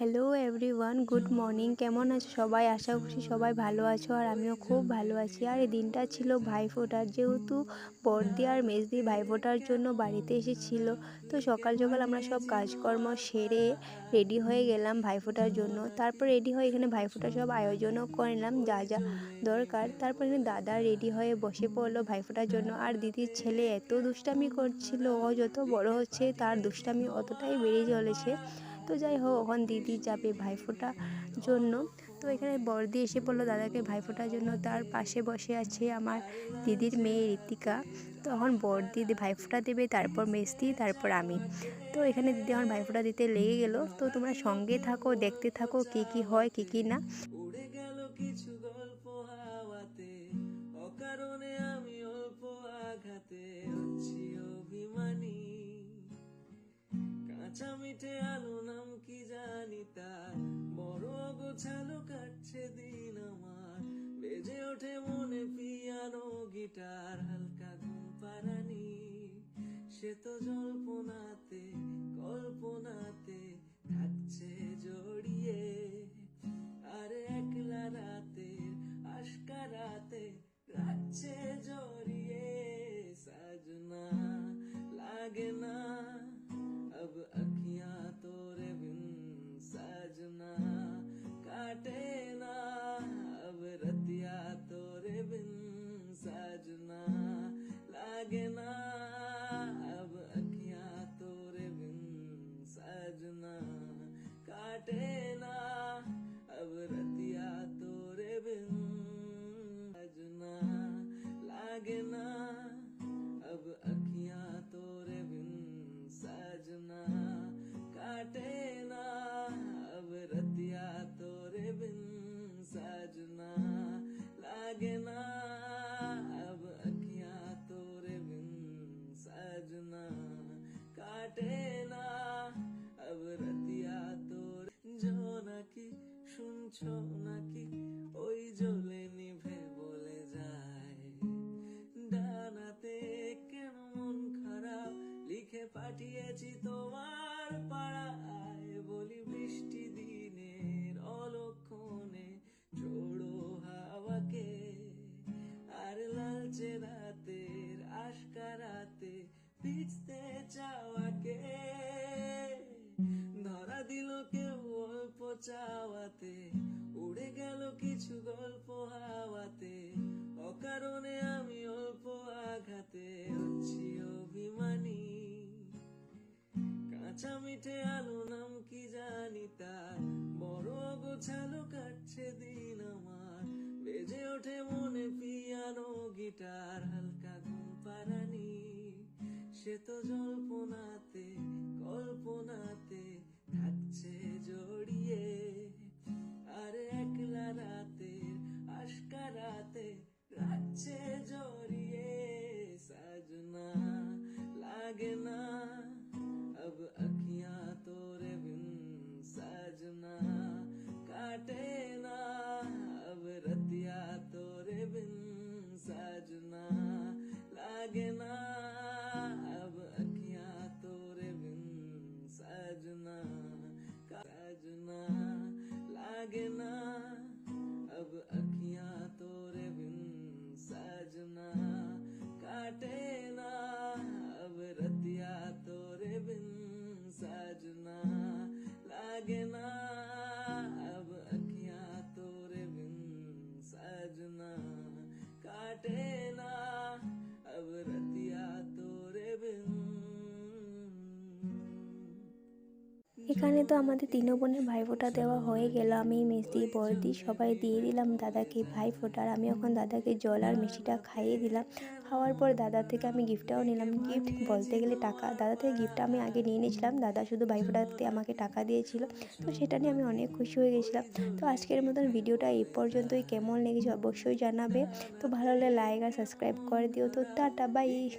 Hello everyone good morning কেমন আছো? সবাই? আশা করছি সবাই ভালো আছো আর আমিও খুব ভালো আছি। আর এই দিনটা ছিল ভাইফোঁটার, যেহেতু বর্দি আর মেজদি ভাইফোঁটার জন্য বাড়িতে এসেছিল, তো সকাল সকাল আমরা সব কাজকর্ম সেরে রেডি হয়ে গেলাম ভাইফোঁটার জন্য। তারপর রেডি হয়ে এখানে ভাইফোঁটার সব আয়োজনও করে নিলাম, যা যা দরকার। তারপর এখানে দাদা রেডি হয়ে বসে পড়ল ভাইফোঁটার জন্য। আর দিদির ছেলে এত দুষ্টামি করছিল, ও যত বড় হচ্ছে তার দুষ্টামি অতটাই বেড়ে চলেছে। তো যাই হোক, ওখান দিদি যাবে ভাইফোঁটার জন্য। তো এখানে বর্দি এসে বলল, দাদাকে ভাইফোঁটার জন্য তার পাশে বসে আছে আমার দিদির মেয়ে ঋতিকা। তখন বর্দি ভাইফোঁটা দেবে, তারপর মেস্তি তারপর আমি। তো এখানে দিদি আমার ভাইফোঁটা দিতে লেগে গেল। তো তোমরা সঙ্গে থাকো, দেখতে থাকো, কি কি হয়, কি কি না। ওঠে মনে পিয়ানো গিটার, হালকা ঘুম পারানি সে তো জল্পনাতে, কল্পনাতে থাকছে জড়িয়ে। আর একলা রাতের साजना लागे ना अब अखियाँ तोरे बिन साजना। काटे ना, अब रतिया तोरे बिन साजना। लागे ना अब अखियाँ तोरे बिन साजना। काटे ना, अब रतिया तोरे बिन साजना। लागे না আবরাতিয়া তোর জোনাকি শুনছো চাওয়াতে, উড়ে গেল কিছু গল্প হাওয়াতে, অকারণে আমি অল্প আঘাতে হচ্ছি অভিমানী। কাঁচা মিঠে আলো নাম কি জানি তার, বড় গোছালো কাটছে দিন আমার। বেজে ওঠে মনে পিয়ানো গিটার, হালকা ঘুম পারানি সে তো জল্পনাতে अच्छे जोरिए सजना लागे ना अब अखियाँ तोरे बिन सजना काटे ना। अब रतिया तोरे बिन सजना लागे ना cadena. এখানে তো আমাদের তিন বোনের ভাইফোঁটা দেওয়া হয়ে গেল। আমি মিষ্টি, বর্দি সবাই দিয়ে দিলাম দাদাকে ভাইফোঁটা আর আমি এখন দাদাকে জল আর মিষ্টিটা খাইয়ে দিলাম। খাওয়ার পর দাদা থেকে আমি গিফটটাও নিলাম। গিফট বলতে গেলে টাকা, দাদা থেকে গিফটটা আমি আগে নিয়ে নিয়েছিলাম। দাদা শুধু ভাইফোঁটাতে আমাকে টাকা দিয়েছিল। তো সেটা নিয়ে আমি অনেক খুশি হয়ে গেছিলাম। তো আজকের মতন ভিডিওটা এই পর্যন্তই। কেমন লেগেছে অবশ্যই জানাবে। তো ভালো হলে লাইক আর সাবস্ক্রাইব করে দিও। তো টাটা, বাই।